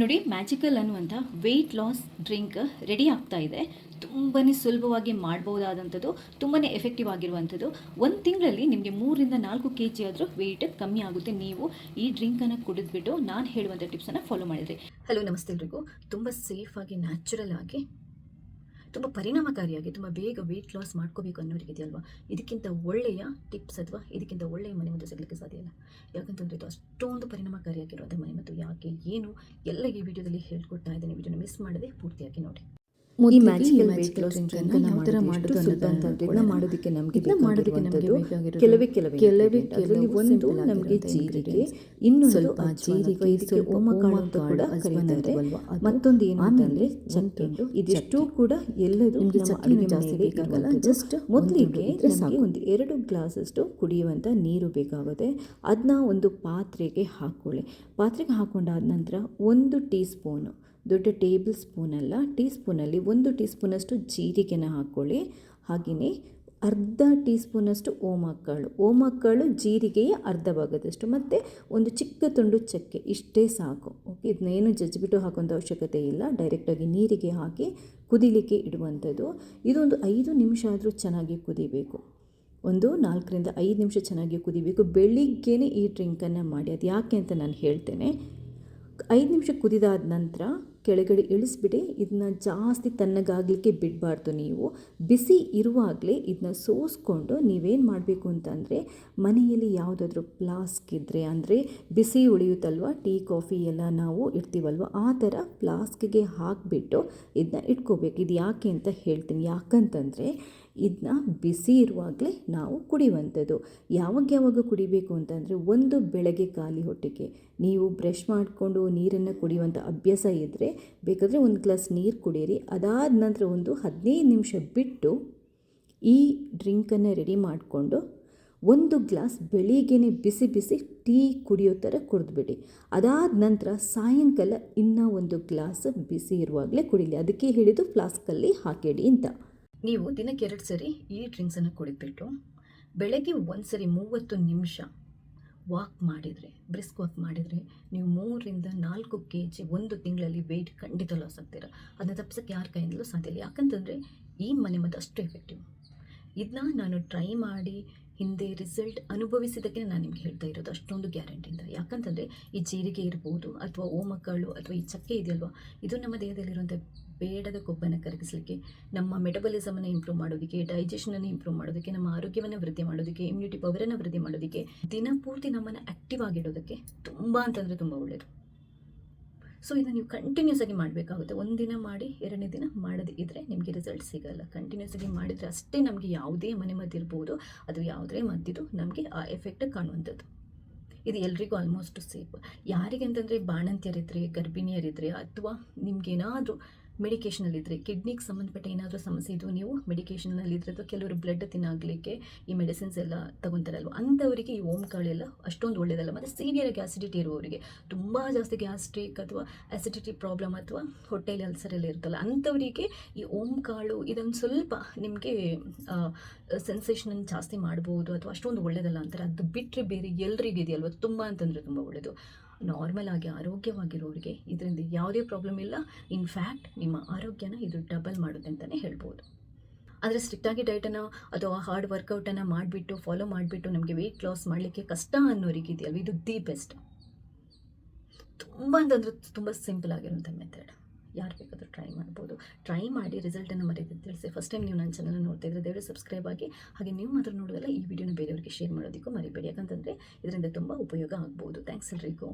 ನೋಡಿ ಮ್ಯಾಜಿಕಲ್ ಅನ್ನುವಂಥ weight loss drink ready ಆಗ್ತಾ ಇದೆ. ತುಂಬಾ ಸುಲಭವಾಗಿ ಮಾಡ್ಬೋದಾದಂಥದ್ದು ತುಂಬಾ ಎಫೆಕ್ಟಿವ್ ಆಗಿರುವಂಥದ್ದು. ಒಂದು ತಿಂಗಳಲ್ಲಿ ನಿಮಗೆ ಮೂರಿಂದ ನಾಲ್ಕು ಕೆ ಜಿ ಆದರೂ ವೆಯ್ಟ್ ಕಮ್ಮಿ ಆಗುತ್ತೆ. ನೀವು ಈ ಡ್ರಿಂಕನ್ನು ಕುಡಿದ್ಬಿಟ್ಟು ನಾನು ಹೇಳುವಂಥ ಟಿಪ್ಸನ್ನು ಫಾಲೋ ಮಾಡಿದ್ರಿ. ಹಲೋ ನಮಸ್ತೆ ಎಲ್ರಿಗೂ. ತುಂಬ ಸೇಫಾಗಿ ನ್ಯಾಚುರಲ್ ಆಗಿ ತುಂಬ ಪರಿಣಾಮಕಾರಿಯಾಗಿ, ತುಂಬ ಬೇಗ ವೆಯ್ಟ್ ಲಾಸ್ ಮಾಡ್ಕೋಬೇಕು ಅನ್ನೋರಿಗಿದೆಯಲ್ವಾ ಇದಕ್ಕಿಂತ ಒಳ್ಳೆಯ ಟಿಪ್ಸ್ ಅಥವಾ ಇದಕ್ಕಿಂತ ಒಳ್ಳೆಯ ಮನೆಮದ್ದು ಸಿಗಲಿಕ್ಕೆ ಸಾಧ್ಯ ಇಲ್ಲ. ಯಾಕಂತಂದರೆ ಇದು ಅಷ್ಟೊಂದು ಪರಿಣಾಮಕಾರಿಯಾಗಿರುವಂಥ ಮನೆಮದ್ದು ಯಾಕೆ, ಏನು, ಎಲ್ಲ ಈ ವಿಡಿಯೋದಲ್ಲಿ ಹೇಳ್ಕೊಡ್ತಾ ಇದ್ದೀನಿ. ವಿಡಿಯೋನ ಮಿಸ್ ಮಾಡದೆ ಪೂರ್ತಿಯಾಗಿ ನೋಡಿ. ಈ ಮ್ಯಾಜಿಕಲ್ ವೇಟ್ ಲಾಸ್ ಯಾವ ಥರ ಮಾಡೋದು ಅನ್ನೋದು ಇದನ್ನ ಮಾಡೋದಕ್ಕೆ ನಮಗೆ ಮಾಡೋದಕ್ಕೆ ನಮಗೆ ಕೆಲವೇ ಕೆಲವೇ ಕೆಲವೇ ingredient. ಒಂದು ನಮಗೆ ಜೀರಿಗೆ ಇನ್ನು ಸ್ವಲ್ಪ ಜೀರಿಗೆ, ಸ್ವಲ್ಪ ಓಮಕಾಳು ಅಂತ ಕೂಡ ಕರೀತಾರೆ. ಮತ್ತೊಂದು ಏನು ಆಮೇಲೆ ಚಕ್ಕೆ, ಚಕ್ಕೆ ಇದಿಷ್ಟು ಕೂಡ ಎಲ್ಲದೂ ನಿಮಗೆ ನಮ್ಮ ಜಾಸ್ತಿ ಬೇಕಾಗಲ್ಲ. Just ಮೊದಲಿಗೆ ನಮಗೆ ಒಂದು ಎರಡು ಗ್ಲಾಸಷ್ಟು ಕುಡಿಯುವಂಥ ನೀರು ಬೇಕಾಗುತ್ತೆ. ಅದನ್ನ ಒಂದು ಪಾತ್ರೆಗೆ ಹಾಕ್ಕೊಳ್ಳಿ ಪಾತ್ರೆಗೆ ಹಾಕೊಂಡಾದ ನಂತರ ಒಂದು ಟೀ ಸ್ಪೂನು ದೊಡ್ಡ ಟೇಬಲ್ ಸ್ಪೂನಲ್ಲ ಟೀ ಸ್ಪೂನಲ್ಲಿ ಒಂದು ಟೀ ಸ್ಪೂನಷ್ಟು ಜೀರಿಗೆನ ಹಾಕ್ಕೊಳ್ಳಿ ಹಾಗೆಯೇ ಅರ್ಧ ಟೀ ಸ್ಪೂನಷ್ಟು ಓಮಕಾಳು. ಓಮಕಾಳು ಜೀರಿಗೆಯ ಅರ್ಧ ಭಾಗದಷ್ಟು ಮತ್ತು ಒಂದು ಚಿಕ್ಕ ತುಂಡು ಚಕ್ಕೆ, ಇಷ್ಟೇ ಸಾಕು. ಓಕೆ ಇದನ್ನೇನು ಜಜ್ಜಿಬಿಟ್ಟು ಹಾಕೋಂಥ ಅವಶ್ಯಕತೆ ಇಲ್ಲ. ಡೈರೆಕ್ಟಾಗಿ ನೀರಿಗೆ ಹಾಕಿ ಕುದಿಲಿಕ್ಕೆ ಇಡುವಂಥದ್ದು. ಇದೊಂದು ಐದು ನಿಮಿಷ ಆದರೂ ಚೆನ್ನಾಗಿ ಕುದಿಬೇಕು. ಒಂದು ನಾಲ್ಕರಿಂದ ಐದು ನಿಮಿಷ ಚೆನ್ನಾಗಿ ಕುದಿಬೇಕು. ಬೆಳಿಗ್ಗೆನೇ ಈ ಡ್ರಿಂಕನ್ನು ಮಾಡಿ. ಅದು ಯಾಕೆ ಅಂತ ನಾನು ಹೇಳ್ತೇನೆ. ಐದು ನಿಮಿಷ ಕುದಿದಾದ ನಂತರ ಕೆಳಗಡೆ ಇಳಿಸ್ಬಿಡಿ ಇದನ್ನ ಜಾಸ್ತಿ ತಣ್ಣಗಾಗಲಿಕ್ಕೆ ಬಿಡಬಾರ್ದು ನೀವು. ಬಿಸಿ ಇರುವಾಗಲೇ ಇದನ್ನ ಸೋಸ್ಕೊಂಡು ನೀವೇನು ಮಾಡಬೇಕು ಅಂತಂದರೆ, ಮನೆಯಲ್ಲಿ ಯಾವುದಾದ್ರೂ ಫ್ಲಾಸ್ಕ್ ಇದ್ದರೆ ಅಂದರೆ ಬಿಸಿ ಉಳಿಯುತ್ತಲ್ವ, ಟೀ, ಕಾಫಿ ಎಲ್ಲ ನಾವು ಇರ್ತೀವಲ್ವ ಆ ಥರ ಫ್ಲಾಸ್ಕ್ಗೆ ಹಾಕಿಬಿಟ್ಟು ಇದನ್ನ ಇಟ್ಕೋಬೇಕು. ಇದು ಯಾಕೆ ಅಂತ ಹೇಳ್ತೀನಿ. ಯಾಕಂತಂದರೆ ಇದನ್ನ ಬಿಸಿ ಇರುವಾಗಲೇ ನಾವು ಕುಡಿಯುವಂಥದ್ದು. ಯಾವಾಗ ಯಾವಾಗ ಕುಡಿಬೇಕು ಅಂತಂದರೆ, ಒಂದು ಬೆಳಗ್ಗೆ ಖಾಲಿ ಹೊಟ್ಟೆಗೆ. ನೀವು ಬ್ರಷ್ ಮಾಡಿಕೊಂಡು ನೀರನ್ನು ಕುಡಿಯುವಂಥ ಅಭ್ಯಾಸ ಇದ್ದರೆ ಬೇಕಾದರೆ ಒಂದು ಗ್ಲಾಸ್ ನೀರು ಕುಡಿಯಿರಿ ಅದಾದ ನಂತರ ಒಂದು ಹದಿನೈದು ನಿಮಿಷ ಬಿಟ್ಟು ಈ ಡ್ರಿಂಕನ್ನು ರೆಡಿ ಮಾಡಿಕೊಂಡು ಒಂದು ಗ್ಲಾಸ್ ಬೆಳಿಗ್ಗೆನೆ ಬಿಸಿ ಬಿಸಿ ಟೀ ಕುಡಿಯೋ ಥರ ಕುಡಿದ್ಬಿಡಿ. ಅದಾದ ನಂತರ ಸಾಯಂಕಾಲ ಇನ್ನೂ ಒಂದು ಗ್ಲಾಸ್ ಬಿಸಿ ಇರುವಾಗಲೇ ಕುಡಿಲಿ. ಅದಕ್ಕೆ ಹಿಡಿದು ಫ್ಲಾಸ್ಕಲ್ಲಿ ಹಾಕಿಡಿ ಅಂತ. ನೀವು ದಿನಕ್ಕೆ ಎರಡು ಸರಿ ಈ ಡ್ರಿಂಕ್ಸನ್ನು ಕುಡಿದ್ಬಿಟ್ಟು ಬೆಳಗ್ಗೆ ಒಂದು ಸರಿ ಮೂವತ್ತು ನಿಮಿಷ ವಾಕ್ ಮಾಡಿದರೆ ಬ್ರಿಸ್ಕ್ ವಾಕ್ ಮಾಡಿದರೆ ನೀವು ಮೂರರಿಂದ ನಾಲ್ಕು ಕೆ ಜಿ ಒಂದು ತಿಂಗಳಲ್ಲಿ ವೆಯ್ಟ್ ಖಂಡಿತ ಲಾಸ್ ಆಗ್ತೀರ ಅದನ್ನ ತಪ್ಪಿಸೋಕ್ಕೆ ಯಾರ ಕೈಯಿಂದಲೂ ಸಾಧ್ಯ ಇಲ್ಲ. ಯಾಕಂತಂದರೆ ಈ ಮನೆ ಮದ್ದು ಅಷ್ಟು ಎಫೆಕ್ಟಿವ್ ಇದನ್ನ ನಾನು ಟ್ರೈ ಮಾಡಿ ಹಿಂದೆ ರಿಸಲ್ಟ್ ಅನುಭವಿಸಿದಕ್ಕೆ ನಾನು ನಿಮ್ಗೆ ಹೇಳ್ತಾ ಇರೋದು ಅಷ್ಟೊಂದು ಗ್ಯಾರಂಟಿಯಿಂದ ಯಾಕಂತಂದರೆ ಈ ಜೀರಿಗೆ ಇರ್ಬೋದು ಅಥವಾ ಓಮಕ್ಕಳು ಅಥವಾ ಈ ಚಕ್ಕೆ ಇದೆಯಲ್ವಾ, ಇದು ನಮ್ಮ ದೇಹದಲ್ಲಿರುವಂಥ ಬೇಡದ ಕೊಬ್ಬನ್ನು ಕರಗಿಸಲಿಕ್ಕೆ, ನಮ್ಮ ಮೆಟಬಲಿಸಮನ್ನು ಇಂಪ್ರೂವ್ ಮಾಡೋದಕ್ಕೆ ಡೈಜೆಷನನ್ನು ಇಂಪ್ರೂವ್ ಮಾಡೋದಕ್ಕೆ, ನಮ್ಮ ಆರೋಗ್ಯವನ್ನು ವೃದ್ಧಿ ಮಾಡೋದಕ್ಕೆ ಇಮ್ಯುನಿಟಿ ಪವರನ್ನು ವೃದ್ಧಿ ಮಾಡೋದಕ್ಕೆ ದಿನಪೂರ್ತಿ ನಮ್ಮನ್ನು ಆ್ಯಕ್ಟಿವ್ ಆಗಿಡೋದಕ್ಕೆ ತುಂಬ ಅಂತಂದರೆ ತುಂಬ ಒಳ್ಳೆಯದು ಸೊ ಇದನ್ನು ನೀವು ಕಂಟಿನ್ಯೂಸ್ ಆಗಿ ಮಾಡಬೇಕಾಗುತ್ತೆ. ದಿನ ಮಾಡಿ, ಎರಡನೇ ದಿನ ಮಾಡದೇ ಇದ್ದರೆ ನಿಮಗೆ ರಿಸಲ್ಟ್ ಸಿಗಲ್ಲ. ಕಂಟಿನ್ಯೂಸ್ ಆಗಿ ಮಾಡಿದರೆ ಅಷ್ಟೇ ನಮಗೆ ಯಾವುದೇ ಮನೆ ಮದ್ದಿರ್ಬೋದು ಅದು ಯಾವುದೇ ಮದ್ದಿದು ನಮಗೆ ಆ ಎಫೆಕ್ಟ್ ಕಾಣುವಂಥದ್ದು. ಇದು ಎಲ್ರಿಗೂ ಆಲ್ಮೋಸ್ಟ್ ಸೇಫ್ ಯಾರಿಗೆ ಅಂತಂದರೆ ಬಾಣಂತಿಯರಿದ್ದರೆ ಗರ್ಭಿಣಿಯರಿದ್ದರೆ ಅಥವಾ ನಿಮ್ಗೇನಾದರೂ ಮೆಡಿಕೇಷನಲ್ಲಿದ್ದರೆ ಕಿಡ್ನಿಗೆ ಸಂಬಂಧಪಟ್ಟ ಏನಾದರೂ ಸಮಸ್ಯೆ ಇದು ನೀವು ಮೆಡಿಕೇಷನಲ್ಲಿದ್ದರೆ ಅಥವಾ ಕೆಲವರು ಬ್ಲಡ್ ತಿನ್ನಾಗಲಿಕ್ಕೆ ಈ ಮೆಡಿಸಿನ್ಸ್ ಎಲ್ಲ ತಗೊತಾರಲ್ವ? ಅಂಥವರಿಗೆ ಈ ಓಮ್ ಕಾಳೆಲ್ಲ ಅಷ್ಟೊಂದು ಒಳ್ಳೆಯದಲ್ಲ ಮತ್ತು ಸೀವಿಯರ್ ಆ್ಯಸಿಡಿಟಿ ಇರುವವರಿಗೆ ತುಂಬ ಜಾಸ್ತಿ ಗ್ಯಾಸ್ಟ್ರಿಕ್ ಅಥವಾ ಆ್ಯಸಿಡಿಟಿ ಪ್ರಾಬ್ಲಮ್ ಅಥವಾ ಹೊಟ್ಟೆಯಲ್ಲಿ ಅಲ್ಸರ್ ಎಲ್ಲ ಇರುತ್ತಲ್ಲ, ಅಂಥವರಿಗೆ ಈ ಓಮ್ ಕಾಳು ಇದೊಂದು ಸ್ವಲ್ಪ ನಿಮಗೆ ಸೆನ್ಸೇಷನನ್ನು ಜಾಸ್ತಿ ಮಾಡ್ಬೋದು ಅಥವಾ ಅಷ್ಟೊಂದು ಒಳ್ಳೆಯದಲ್ಲ ಅಂತಾರೆ. ಅದು ಬಿಟ್ಟರೆ ಬೇರೆ ಎಲ್ಲರಿಗೂ ಇದೆಯಲ್ವ? ತುಂಬ ಅಂತಂದರೆ ತುಂಬ ಒಳ್ಳೆಯದು ನಾರ್ಮಲ್ ಆಗಿ, ಆರೋಗ್ಯವಾಗಿರೋರಿಗೆ ಇದರಿಂದ ಯಾವುದೇ ಪ್ರಾಬ್ಲಮ್ ಇಲ್ಲ. ಇನ್ಫ್ಯಾಕ್ಟ್ ನಿಮ್ಮ ಆರೋಗ್ಯನ ಇದು ಡಬಲ್ ಮಾಡುತ್ತೆ ಅಂತಲೇ ಹೇಳ್ಬೋದು. ಆದರೆ ಸ್ಟ್ರಿಕ್ಟಾಗಿ ಡಯಟನ್ನು ಅಥವಾ ಹಾರ್ಡ್ ವರ್ಕೌಟನ್ನು ಮಾಡಿಬಿಟ್ಟು ಫಾಲೋ ಮಾಡಿಬಿಟ್ಟು ನಮಗೆ ವೆಯ್ಟ್ ಲಾಸ್ ಮಾಡಲಿಕ್ಕೆ ಕಷ್ಟ ಅನ್ನೋರಿಗೆ ಇದೆಯಲ್ಲ ಇದು ದಿ ಬೆಸ್ಟ್ ತುಂಬ ಅಂತಂದ್ರೆ ತುಂಬ ಸಿಂಪಲ್ ಆಗಿರುವಂಥ ಮೆಥಡ್ ಯಾರು ಬೇಕಾದರೂ ಟ್ರೈ ಮಾಡ್ಬೋದು. ಟ್ರೈ ಮಾಡಿ ರಿಸಲ್ಟನ್ನು ಮರೆಯೋದು ತಿಳಿಸಿ. ಫಸ್ಟ್ ಟೈಮ್ ನೀವು ನನ್ನ ಚಾನಲ್ ನೋಡ್ತಾ ಇದ್ದರೆ ದಯವಿಟ್ಟು ಸಬ್ಸ್ಕ್ರೈಬ್ ಆಗಿ, ಹಾಗೆ ನೀವು ಮಾತ್ರ ನೋಡೋದಲ್ಲ ಈ ವಿಡಿಯೋನ ಬೇರೆಯವರಿಗೆ ಶೇರ್ ಮಾಡೋದಕ್ಕೂ ಮರಿಬೇಡಿ. ಯಾಕಂತಂದರೆ ಇದರಿಂದ ತುಂಬ ಉಪಯೋಗ ಆಗ್ಬೋದು. ಥ್ಯಾಂಕ್ಸ್ ಎಲ್ರಿಗೂ.